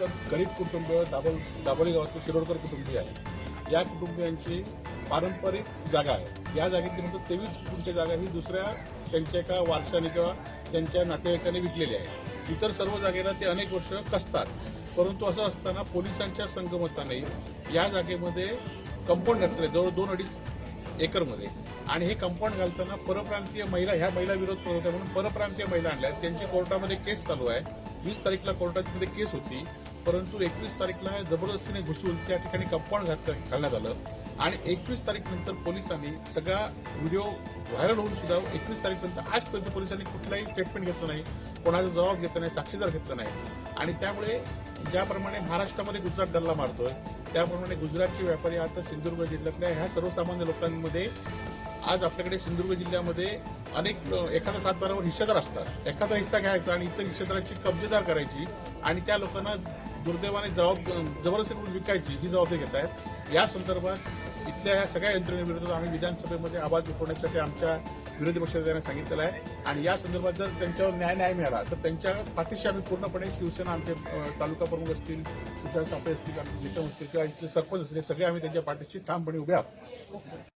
तर गरीब कुटुंब दाबोल दाबोली गावातले शिरोडकर कुटुंबीय आहे. या कुटुंबियांची पारंपरिक जागा आहे. या जागेची नंतर तेवीस कुटुंबची जागा ही दुसऱ्या त्यांच्या एका वारशाने किंवा त्यांच्या नातेवाईकाने विकलेली आहे. इतर सर्व जागेला ते अनेक वर्ष कसतात. परंतु असं असताना पोलिसांच्या संगमताने या जागेमध्ये कंपाऊंड घातले जवळ दोन अडीच एकरमध्ये. आणि हे कंपाऊंड घालताना परप्रांतीय महिला ह्या महिला विरोध करत होत्या म्हणून परप्रांतीय महिला आणल्या आहेत. त्यांची कोर्टामध्ये केस चालू आहे. वीस तारीखला कोर्टामध्ये केस होती. परंतु एकवीस तारीखला जबरदस्तीने घुसून त्या ठिकाणी कंपाऊंड घात घालण्यात आलं. आणि एकवीस तारीख नंतर पोलिसांनी सगळा व्हिडिओ व्हायरल होऊन सुद्धा एकवीस तारीखपर्यंत आजपर्यंत पोलिसांनी कुठलाही स्टेटमेंट घेतलं नाही. कोणाचा जबाब घेतला नाही साक्षीदार घेतला नाही. आणि त्यामुळे ज्याप्रमाणे महाराष्ट्रामध्ये गुजरात डल्ला मारतोय त्याप्रमाणे गुजरातचे व्यापारी आता सिंधुदुर्ग जिल्ह्यातल्या ह्या सर्वसामान्य लोकांमध्ये आज आपल्याकडे सिंधुदुर्ग जिल्ह्यामध्ये अनेक एखादा सात हिस्सेदार असतात. एखादा हिस्सा घ्यायचा आणि इतर हिस्सेदाराची कब्जेदार करायची आणि त्या लोकांना दुर्दैवाने जबाब जबरदस्ती करून विकायची ही जबाबदारी घेत आहेत. या संदर्भात इथल्या ह्या सगळ्या यंत्रणेविरुद्ध आम्ही विधानसभेमध्ये आवाज उठवण्यासाठी आमच्या विरोधी पक्षाने सांगितलेलं आहे. आणि या संदर्भात जर त्यांच्यावर न्याय न्याय मिळाला तर त्यांच्या पाठीशी आम्ही पूर्णपणे शिवसेना आमचे तालुका प्रमुख असतील तुषार सापळे असतील आमचे नेते असतील किंवा इथले सरपंच असतील सगळे आम्ही त्यांच्या पाठीशी ठामपणे उभे आहोत.